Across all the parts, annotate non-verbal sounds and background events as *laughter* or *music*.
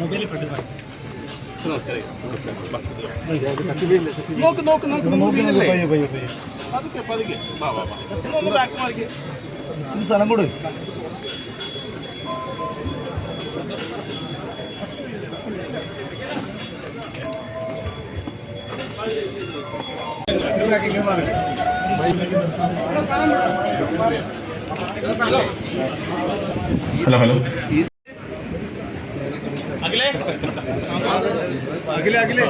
മൊബൈലിൽ ഫ്രണ്ട് വായി നോക്ക് നോക്ക് നോക്ക് പതുക്കെ പതുക്കെ. വാ വാ വാ. ഒന്ന് back മാറിക്ക്. സ്ഥലം കൊടു. Hello hello. അഖിലേ അഖിലേ അഖിലേ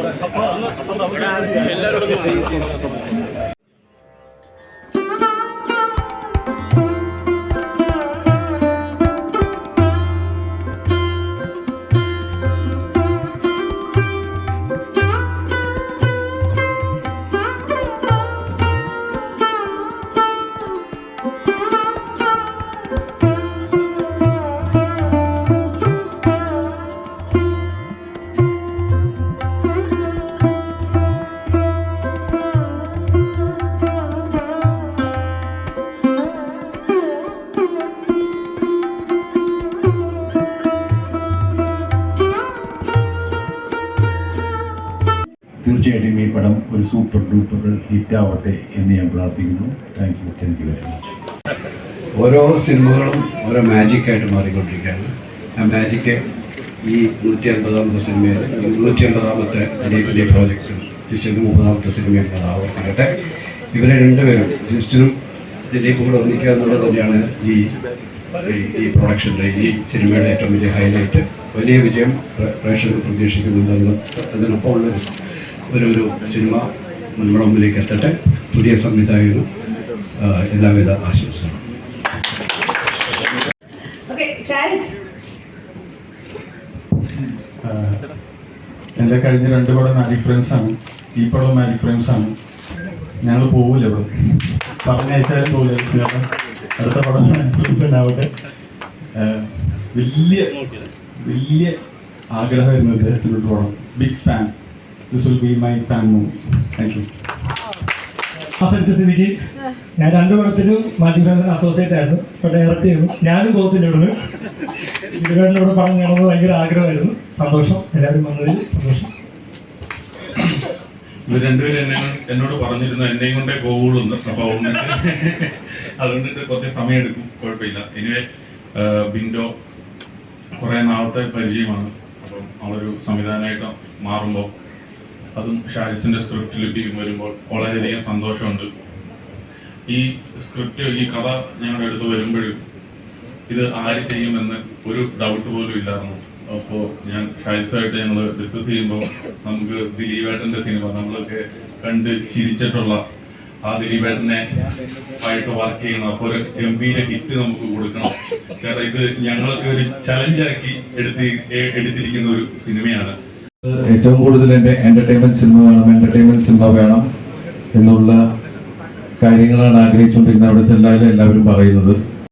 എല്ലാവരോടും തീർച്ചയായിട്ടും ഈ പടം ഒരു സൂപ്പർ ഡൂപ്പർ ഹിറ്റ് ആവട്ടെ എന്ന് ഞാൻ പ്രാർത്ഥിക്കുന്നു. Thank you thank you very much ഓരോ സിനിമകളും ഓരോ മാജിക്കായിട്ട് മാറിക്കൊണ്ടിരിക്കുകയാണ്. ആ മാജിക്ക് ഈ നൂറ്റി അൻപതാമത്തെ സിനിമയിൽ നൂറ്റി അൻപതാമത്തെ ദിലീപിന്റെ പ്രോജക്റ്റ് ജിസ്റ്റിന്റെ മുപ്പതാമത്തെ സിനിമയിൽ അത് ആവർത്തിക്കട്ടെ ഇവരെ രണ്ടുപേരും ജിസ്റ്റിനും ദിലീപും കൂടെ ഒന്നിക്കുക എന്നുള്ളത് തന്നെയാണ് ഈ ഈ- പ്രൊഡക്ഷൻ പ്രൊഡക്ഷന്റെ ഈ സിനിമയുടെ ഏറ്റവും വലിയ ഹൈലൈറ്റ് വലിയ വിജയം പ്രേ- പ്രേക്ഷകർ പ്രതീക്ഷിക്കുന്നുണ്ടെന്ന് അതിനൊപ്പം സ്- ഒരു ഒരു സിനിമ നമ്മുടെ മുമ്പിലേക്ക് എത്തട്ടെ. പുതിയ സംവിധായകനും എല്ലാവിധ ആശംസകളും. എന്റെ കഴിഞ്ഞ രണ്ട് പടം മാജിക് ഫ്രെയിംസ് ആണ്. ഈ പടം മാജിക് ഫ്രെയിംസ് ആണ്. ഞങ്ങൾ പോവില്ല ഇവിടെ. പറഞ്ഞയച്ചാലും പോവില്ല. സിനിമ അടുത്ത പടം മാജിക് ഫ്രെയിംസ് ഉണ്ടാവട്ടെ. വലിയ വലിയ ആഗ്രഹമായിരുന്നു ഇദ്ദേഹത്തിനോട് പടം. Big fan this will be my fan movie thank you ഞാൻ രണ്ടു പടത്തിലും മാറ്റി ഫ്രണ്ട്സിന് അസോസിയേറ്റ് ആയിരുന്നു. ഇപ്പോൾ ഡയറക്റ്റ് ചെയ്തു. ഞാനും പോകത്തില്ലോട് ഇരുവേടിനോട് പടം ചെയ്യണമെന്ന് ഭയങ്കര ആഗ്രഹമായിരുന്നു. സന്തോഷം. എല്ലാവരും വന്നതിൽ സന്തോഷം. ഇത് രണ്ടുപേരും എന്നെ എന്നോട് പറഞ്ഞിരുന്നു എന്നെയും കൊണ്ടേ പോവുള്ളൂ അപ്പൊ അതുകൊണ്ട് *laughs* കുറച്ച് സമയം എടുക്കും. കുഴപ്പമില്ല. എനിവേ ബിൻഡോ കുറെ നാളത്തെ പരിചയമാണ്. അപ്പം അവരൊരു സംവിധാനമായിട്ട് മാറുമ്പോൾ അതും ഷാരിസിന്റെ സ്ക്രിപ്റ്റ് ലഭ്യം വരുമ്പോൾ വളരെയധികം സന്തോഷമുണ്ട്. ഈ സ്ക്രിപ്റ്റ് ഈ കഥ ഞങ്ങളുടെ അടുത്ത് വരുമ്പോഴും ഇത് ആര് ചെയ്യുമെന്ന് ഒരു ഡൗട്ട് പോലും ഇല്ലായിരുന്നു. അപ്പോൾ ഞാൻ ഷാരിസുമായിട്ട് ഞങ്ങൾ ഡിസ്കസ് ചെയ്യുമ്പോൾ നമുക്ക് ദിലീപേട്ടന്റെ സിനിമ നമ്മളൊക്കെ കണ്ട് ചിരിച്ചിട്ടുള്ള ആ ദിലീപേട്ടനെ ആയിട്ട് വർക്ക് ചെയ്യണം. അപ്പോൾ ഒരു ഗംഭീര ഹിറ്റ് നമുക്ക് കൊടുക്കണം. ചേട്ടാ ഇത് ഞങ്ങളൊക്കെ ഒരു ചലഞ്ചാക്കി എടുത്തി എടുത്തിരിക്കുന്ന ഒരു സിനിമയാണ് ഏറ്റവും കൂടുതൽ എന്റെ എന്റർടൈൻമെന്റ് സിനിമ വേണം എന്റർടൈൻമെന്റ് സിനിമ വേണം എന്നുള്ള കാര്യങ്ങളാണ് ആഗ്രഹിച്ചുകൊണ്ടിരുന്നത്. അവിടെ ചെല്ലാതെ എല്ലാവരും പറയുന്നത്.